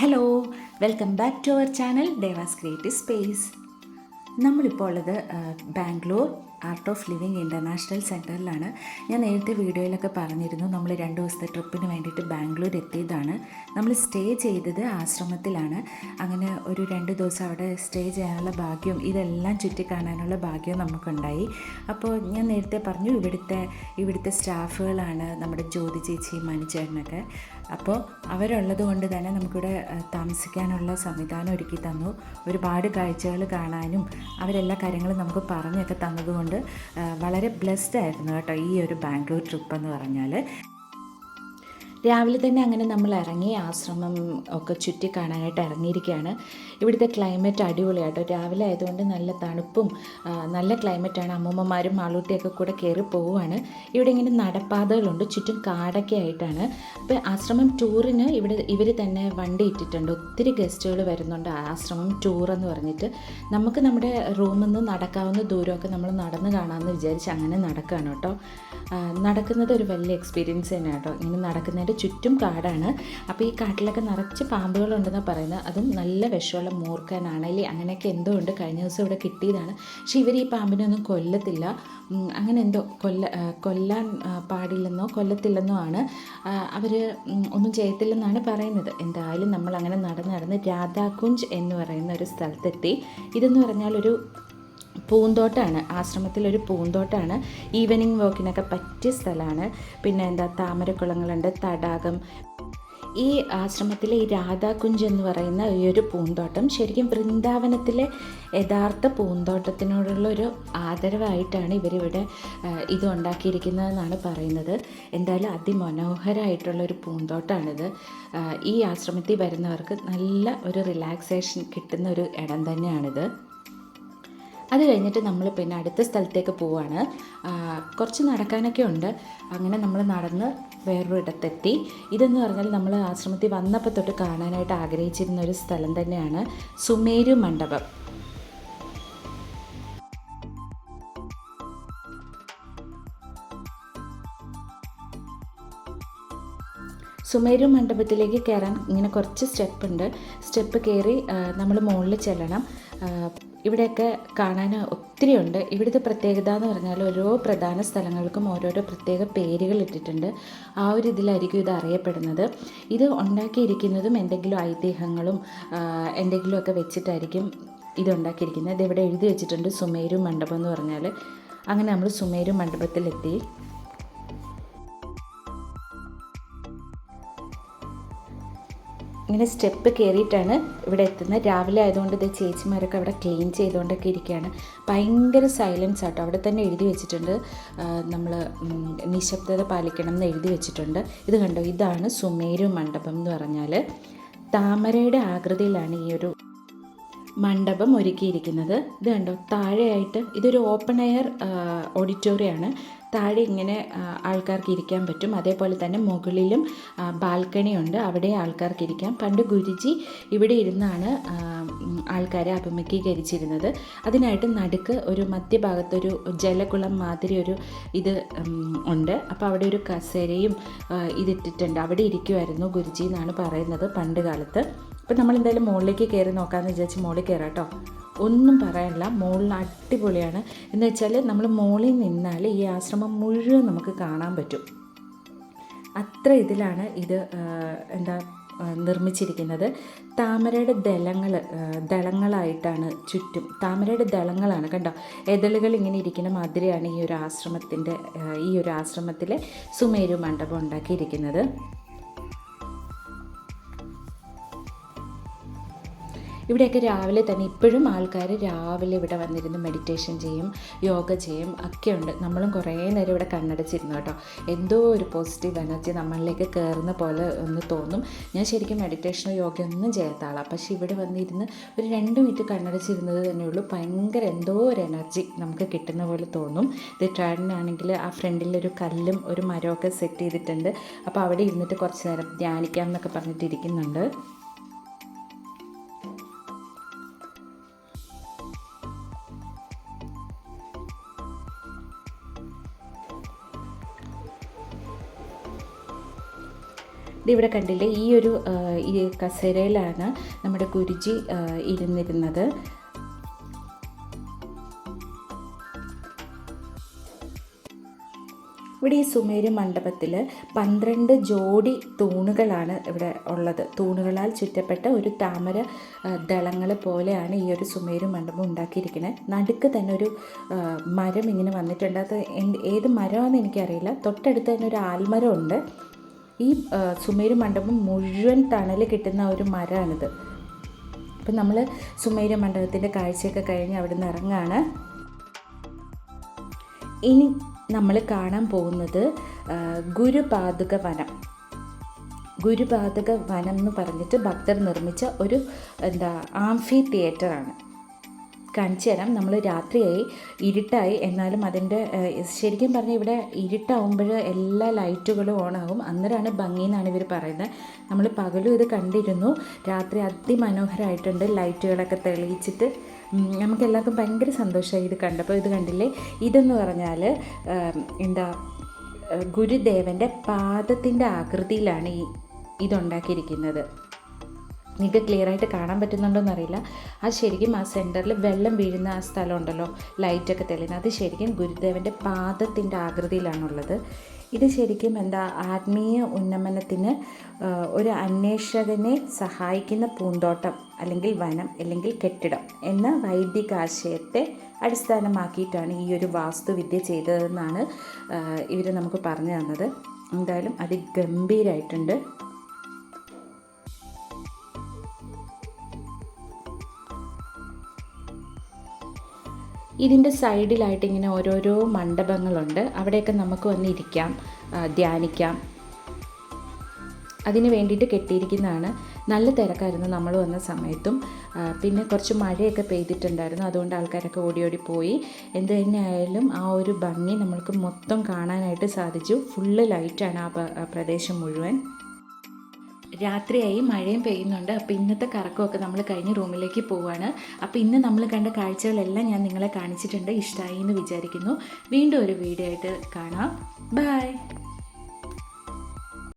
Hello welcome back to our channel Deva's creative space നമ്മളിപ്പോൾ ഉള്ളത് Bangalore art of living international സെന്ററിലാണ് ഞാൻ നേരത്തെ വീഡിയോയിലൊക്കെ പറഞ്ഞിരുന്നു നമ്മൾ രണ്ട് ദിവസത്തെ ട്രിപ്പിന് വേണ്ടിയിട്ട് ബാംഗ്ലൂർ എത്തിയതാണ്. നമ്മൾ സ്റ്റേ ചെയ്തത് ആശ്രമത്തിലാണ്. അങ്ങനെ ഒരു രണ്ട് ദിവസം അവിടെ സ്റ്റേ ചെയ്യാനുള്ള ഭാഗ്യം ഇതെല്ലാം ചുറ്റിക്കാണാനുള്ള ഭാഗ്യവും നമുക്കുണ്ടായി. അപ്പോൾ ഞാൻ നേരത്തെ പറഞ്ഞു ഇവിടുത്തെ ഇവിടുത്തെ സ്റ്റാഫുകളാണ് നമ്മുടെ ജ്യോതി ചേച്ചി മനുചേട്ടനൊക്കെ അപ്പോൾ അവരുള്ളത് കൊണ്ട് തന്നെ നമുക്കിവിടെ താമസിക്കാനുള്ള സംവിധാനം ഒരുക്കി തന്നു. ഒരുപാട് കാഴ്ചകൾ കാണാനും അവരെല്ലാ കാര്യങ്ങളും നമുക്ക് പറഞ്ഞൊക്കെ തന്നതുകൊണ്ട് ആ, വളരെ ബ്ലെസ്ഡ് ആയിരുന്നു കേട്ടോ ഈ ഒരു ബാംഗ്ലൂർ ട്രിപ്പ് എന്ന് പറഞ്ഞാൽ രാവിലെ തന്നെ അങ്ങനെ നമ്മൾ ഇറങ്ങി ആശ്രമം ഒക്കെ ചുറ്റി കാണാനായിട്ട് ഇറങ്ങിയിരിക്കുകയാണ്. ഇവിടുത്തെ ക്ലൈമറ്റ് അടിപൊളിയാട്ടോ. രാവിലെ ആയതുകൊണ്ട് നല്ല തണുപ്പും നല്ല ക്ലൈമറ്റാണ് അമ്മൂമ്മമാരും ആളൂട്ടിയൊക്കെ കൂടെ കയറി പോവുകയാണ്. ഇവിടെ ഇങ്ങനെ നടപ്പാതകളുണ്ട് ചുറ്റും കാടൊക്കെ ആയിട്ടാണ് അപ്പോൾ ആശ്രമം ടൂറിന് ഇവിടെ ഇവർ തന്നെ വണ്ടി ഇട്ടിട്ടുണ്ട്. ഒത്തിരി ഗസ്റ്റുകൾ വരുന്നുണ്ട് ആശ്രമം ടൂർ എന്ന് പറഞ്ഞിട്ട്. നമുക്ക് നമ്മുടെ റൂമിൽ നിന്ന് നടക്കാവുന്ന ദൂരമൊക്കെ നമ്മൾ നടന്ന് കാണാമെന്ന് വിചാരിച്ച് അങ്ങനെ നടക്കുകയാണ് കേട്ടോ. നടക്കുന്നത് ഒരു വലിയ എക്സ്പീരിയൻസ് തന്നെയാണ് കേട്ടോ. ഇങ്ങനെ നടക്കുന്നതിന്റെ ചുറ്റും കാടാണ്. അപ്പോൾ ഈ കാട്ടിലൊക്കെ നിറച്ച് പാമ്പുകളുണ്ടെന്നാണ് പറയുന്നത്. അതും നല്ല വിഷമുള്ള മൂർക്കനാണ് അല്ലേ? അങ്ങനെയൊക്കെ എന്തോ ഉണ്ട്. കഴിഞ്ഞ ദിവസം ഇവിടെ കിട്ടിയതാണ്. പക്ഷെ ഇവർ ഈ പാമ്പിനെ ഒന്നും കൊല്ലത്തില്ല. അങ്ങനെ എന്തോ കൊല്ല കൊല്ലാൻ പാടില്ലെന്നോ കൊല്ലത്തില്ലെന്നോ ആണ്. അവർ ഒന്നും ചെയ്യത്തില്ലെന്നാണ് പറയുന്നത്. എന്തായാലും നമ്മൾ അങ്ങനെ നടന്ന് നടന്ന് രാധാകുഞ്ച് എന്ന് പറയുന്ന ഒരു സ്ഥലത്തെത്തി. ഇതെന്ന് പറഞ്ഞാൽ ഒരു പൂന്തോട്ടമാണ് ആശ്രമത്തിലൊരു പൂന്തോട്ടമാണ് ഈവനിങ് വോക്കിനൊക്കെ പറ്റിയ സ്ഥലമാണ്. പിന്നെ എന്താ താമരക്കുളങ്ങളുണ്ട് തടാകം. ഈ ആശ്രമത്തിലെ ഈ രാധാകുഞ്ച് എന്ന് പറയുന്ന ഈ ഒരു പൂന്തോട്ടം ശരിക്കും വൃന്ദാവനത്തിലെ യഥാർത്ഥ പൂന്തോട്ടത്തിനോടുള്ള ഒരു ആദരവായിട്ടാണ് ഇവരിവിടെ ഇത് ഉണ്ടാക്കിയിരിക്കുന്നതെന്നാണ് പറയുന്നത്. എന്തായാലും അതിമനോഹരമായിട്ടുള്ള ഒരു പൂന്തോട്ടമാണിത് ഈ ആശ്രമത്തിൽ വരുന്നവർക്ക് നല്ല ഒരു റിലാക്സേഷൻ കിട്ടുന്ന ഒരു ഇടം തന്നെയാണിത്. അത് കഴിഞ്ഞിട്ട് നമ്മൾ പിന്നെ അടുത്ത സ്ഥലത്തേക്ക് പോവാണ്. കുറച്ച് നടക്കാനൊക്കെ ഉണ്ട്. അങ്ങനെ നമ്മൾ നടന്ന് വേറൊരു ഇടത്തെത്തി ഇതെന്ന് പറഞ്ഞാൽ നമ്മൾ ആശ്രമത്തിൽ വന്നപ്പോൾ തൊട്ട് കാണാനായിട്ട് ആഗ്രഹിച്ചിരുന്ന ഒരു സ്ഥലം തന്നെയാണ് സുമേരു മണ്ഡപം. സുമേരു മണ്ഡപത്തിലേക്ക് കയറാൻ ഇങ്ങനെ കുറച്ച് സ്റ്റെപ്പ് ഉണ്ട് സ്റ്റെപ്പ് കയറി നമ്മൾ മുകളിൽ ചെല്ലണം. ഇവിടെയൊക്കെ കാണാൻ ഒത്തിരി ഉണ്ട് ഇവിടുത്തെ പ്രത്യേകത എന്ന് പറഞ്ഞാൽ ഓരോ പ്രധാന സ്ഥലങ്ങൾക്കും ഓരോരോ പ്രത്യേക പേരുകൾ ഇട്ടിട്ടുണ്ട്. ആ ഒരു ഇതിലായിരിക്കും ഇത് അറിയപ്പെടുന്നത്. ഇത് ഉണ്ടാക്കിയിരിക്കുന്നതും എന്തെങ്കിലും ഐതിഹ്യങ്ങളും എന്തെങ്കിലുമൊക്കെ വെച്ചിട്ടായിരിക്കും ഇത് ഉണ്ടാക്കിയിരിക്കുന്നത്. ഇത് ഇവിടെ എഴുതി വെച്ചിട്ടുണ്ട് സുമേരു മണ്ഡപം എന്ന് പറഞ്ഞാൽ. അങ്ങനെ നമ്മൾ സുമേരു മണ്ഡപത്തിലെത്തി. ഇങ്ങനെ സ്റ്റെപ്പ് കയറിയിട്ടാണ് ഇവിടെ എത്തുന്നത്. രാവിലെ ആയതുകൊണ്ട് ഇത് ചേച്ചിമാരൊക്കെ അവിടെ ക്ലീൻ ചെയ്തുകൊണ്ടൊക്കെ ഇരിക്കുകയാണ്. ഭയങ്കര സൈലൻസ് ആട്ടോ. അവിടെ തന്നെ എഴുതി വെച്ചിട്ടുണ്ട്. നമ്മൾ നിശബ്ദത പാലിക്കണം എന്ന് എഴുതി വെച്ചിട്ടുണ്ട്. ഇത് കണ്ടോ? ഇതാണ് സുമേരു മണ്ഡപം എന്ന് പറഞ്ഞാൽ താമരയുടെ ആകൃതിയിലാണ് ഈ ഒരു മണ്ഡപം ഒരുക്കിയിരിക്കുന്നത്. ഇത് കണ്ടോ? താഴെയായിട്ട് ഇതൊരു ഓപ്പൺ എയർ ഓഡിറ്റോറിയമാണ് താഴെ ഇങ്ങനെ ആൾക്കാർക്ക് ഇരിക്കാൻ പറ്റും. അതേപോലെ തന്നെ മുകളിലും ബാൽക്കണി ഉണ്ട്. അവിടെ ആൾക്കാർക്ക് ഇരിക്കാം. പണ്ട് ഗുരുജി ഇവിടെ ഇരുന്നാണ് ആൾക്കാരെ അഭിമുഖീകരിച്ചിരുന്നത്. അതിനായിട്ട് നടുക്ക് ഒരു മധ്യഭാഗത്തൊരു ജലകുളം മാതിരി ഒരു ഇത് ഉണ്ട്. അപ്പോൾ അവിടെ ഒരു കസേരയും ഇതിട്ടിട്ടുണ്ട്. അവിടെ ഇരിക്കുമായിരുന്നു ഗുരുജി എന്നാണ് പറയുന്നത് പണ്ട് കാലത്ത്. അപ്പോൾ നമ്മൾ എന്തായാലും മുകളിലേക്ക് കയറി നോക്കാമെന്ന് വിചാരിച്ച് മുകളിൽ കയറാം കേട്ടോ. ഒന്നും പറയാനില്ല. മുകളിൽ അടിപൊളിയാണ്. എന്ന് വെച്ചാൽ നമ്മൾ മുകളിൽ നിന്നാൽ ഈ ആശ്രമം മുഴുവൻ നമുക്ക് കാണാൻ പറ്റും. അത്ര ഇതിലാണ് ഇത് എന്താ നിർമ്മിച്ചിരിക്കുന്നത്. താമരയുടെ ദളങ്ങൾ ദളങ്ങളായിട്ടാണ് ചുറ്റും. താമരയുടെ ദളങ്ങളാണ് കണ്ടോ? എതളുകൾ ഇങ്ങനെ ഇരിക്കുന്ന മാതിരിയാണ് ഈ ഒരു ആശ്രമത്തിന്റെ ഈ ഒരു ആശ്രമത്തിലെ സുമേരു മണ്ഡപം ഉണ്ടാക്കിയിരിക്കുന്നത്. ഇവിടെയൊക്കെ രാവിലെ തന്നെ ഇപ്പോഴും ആൾക്കാർ രാവിലെ ഇവിടെ വന്നിരുന്ന് മെഡിറ്റേഷൻ ചെയ്യും യോഗ ചെയ്യും ഒക്കെ ഉണ്ട് നമ്മളും കുറേ നേരം ഇവിടെ കണ്ണടച്ചിരുന്നു കേട്ടോ. എന്തോ ഒരു പോസിറ്റീവ് എനർജി നമ്മളിലേക്ക് കയറുന്ന പോലെ ഒന്ന് തോന്നും. ഞാൻ ശരിക്കും മെഡിറ്റേഷനോ യോഗയൊന്നും ചെയ്യാത്ത ആളാണ് പക്ഷേ ഇവിടെ വന്നിരുന്ന് ഒരു രണ്ട് മിനിറ്റ് കണ്ണടച്ചിരുന്നത് തന്നെയുള്ളൂ ഭയങ്കര എന്തോ ഒരു എനർജി നമുക്ക് കിട്ടുന്ന പോലെ തോന്നും. ഇത് ട്രാഡിനാണെങ്കിൽ ആ ഫ്രണ്ടിലൊരു കല്ലും ഒരു മരമൊക്കെ സെറ്റ് ചെയ്തിട്ടുണ്ട്. അപ്പോൾ അവിടെ ഇരുന്നിട്ട് കുറച്ച് നേരം ധ്യാനിക്കാം എന്നൊക്കെ പറഞ്ഞിട്ട് ഇതിവിടെ കണ്ടില്ലേ ഈ ഒരു ഈ കസേരയിലാണ് നമ്മുടെ ഗുരുജി ഇരുന്നിരുന്നത്. ഇവിടെ ഈ സുമേര് മണ്ഡപത്തിൽ പന്ത്രണ്ട് ജോഡി തൂണുകളാണ് ഇവിടെ ഉള്ളത്. തൂണുകളാൽ ചുറ്റപ്പെട്ട ഒരു താമര ദളങ്ങൾ പോലെയാണ് ഈ ഒരു സുമേര് മണ്ഡപം ഉണ്ടാക്കിയിരിക്കുന്നത് നടുക്ക് തന്നെ ഒരു മരം ഇങ്ങനെ വന്നിട്ടുണ്ട്. അത് ഏത് മരമാണെന്ന് എനിക്കറിയില്ല. തൊട്ടടുത്ത് തന്നെ ഒരു ആൽമരം ഉണ്ട് ഈ സുമേര് മണ്ഡപം മുഴുവൻ തണൽ കിട്ടുന്ന ഒരു മരമാണിത് അപ്പം നമ്മൾ സുമേര് മണ്ഡപത്തിന്റെ കാഴ്ചയൊക്കെ കഴിഞ്ഞ് അവിടെ നിന്ന് ഇറങ്ങാണ്. ഇനി നമ്മൾ കാണാൻ പോകുന്നത് ഗുരുപാതുക വനം. ഗുരുപാതുക വനം എന്ന് പറഞ്ഞിട്ട് ഭക്തർ നിർമ്മിച്ച ഒരു എന്താ ആംഫി തിയേറ്ററാണ്. കാണിച്ചു തരാം നമ്മൾ രാത്രിയായി ഇരുട്ടായി. എന്നാലും അതിന്റെ ശരിക്കും പറഞ്ഞാൽ ഇവിടെ ഇരുട്ടാവുമ്പോൾ എല്ലാ ലൈറ്റുകളും ഓണാകും. അന്നേരമാണ് ഭംഗി എന്നാണ് ഇവർ പറയുന്നത്. നമ്മൾ പകലും ഇത് കണ്ടിരുന്നു. രാത്രി അതിമനോഹരമായിട്ടുണ്ട് ലൈറ്റുകളൊക്കെ തെളിയിച്ചിട്ട്. നമുക്ക് എല്ലാവർക്കും ഭയങ്കര സന്തോഷമായി ഇത് കണ്ടപ്പോൾ. ഇത് കണ്ടില്ലേ? ഇതെന്ന് പറഞ്ഞാൽ എന്താ ഗുരുദേവന്റെ പാദത്തിന്റെ ആകൃതിയിലാണ് ഈ ഇതുണ്ടാക്കിയിരിക്കുന്നത്. നിങ്ങൾക്ക് ക്ലിയർ ആയിട്ട് കാണാൻ പറ്റുന്നുണ്ടോയെന്ന് അറിയില്ല. അത് ശരിക്കും ആ സെന്ററിൽ വെള്ളം വീഴുന്ന ആ സ്ഥലം ഉണ്ടല്ലോ ലൈറ്റൊക്കെ തെളിയുന്നത് അത് ശരിക്കും ഗുരുദേവന്റെ പാദത്തിന്റെ ആകൃതിയിലാണുള്ളത്. ഇത് ശരിക്കും എന്താ ആത്മീയ ഉന്നമനത്തിന് ഒരു അന്വേഷകനെ സഹായിക്കുന്ന പൂന്തോട്ടം അല്ലെങ്കിൽ വനം അല്ലെങ്കിൽ കെട്ടിടം എന്ന വൈദിക ആശയത്തെ അടിസ്ഥാനമാക്കിയിട്ടാണ് ഈ ഒരു വാസ്തുവിദ്യ ചെയ്തതെന്നാണ് ഇവർ നമുക്ക് പറഞ്ഞു തന്നത്. എന്തായാലും അതിഗംഭീരമായിട്ടുണ്ട് ഇതിന്റെ സൈഡിലായിട്ട് ഇങ്ങനെ ഓരോരോ മണ്ഡപങ്ങളുണ്ട്. അവിടെയൊക്കെ നമുക്ക് വന്നിരിക്കാം ധ്യാനിക്കാം. അതിന് വേണ്ടിയിട്ട് കെട്ടിയിരിക്കുന്നതാണ്. നല്ല തിരക്കായിരുന്നു നമ്മൾ വന്ന സമയത്തും. പിന്നെ കുറച്ച് മഴയൊക്കെ പെയ്തിട്ടുണ്ടായിരുന്നു. അതുകൊണ്ട് ആൾക്കാരൊക്കെ ഓടി ഓടി പോയി. എന്ത് തന്നെയായാലും ആ ഒരു ഭംഗി നമ്മൾക്ക് മൊത്തം കാണാനായിട്ട് സാധിച്ചു. ഫുള്ള് ലൈറ്റാണ് ആ പ്രദേശം മുഴുവൻ. രാത്രിയായി മഴയും പെയ്യുന്നുണ്ട്. അപ്പോൾ ഇന്നത്തെ കറക്കമൊക്കെ നമ്മൾ കഴിഞ്ഞ് റൂമിലേക്ക് പോവുകയാണ് അപ്പോൾ ഇന്ന് നമ്മൾ കണ്ട കാഴ്ചകളെല്ലാം ഞാൻ നിങ്ങളെ കാണിച്ചിട്ടുണ്ട്. ഇഷ്ടമായി എന്ന് വിചാരിക്കുന്നു. വീണ്ടും ഒരു വീഡിയോ ആയിട്ട് കാണാം. ബൈ.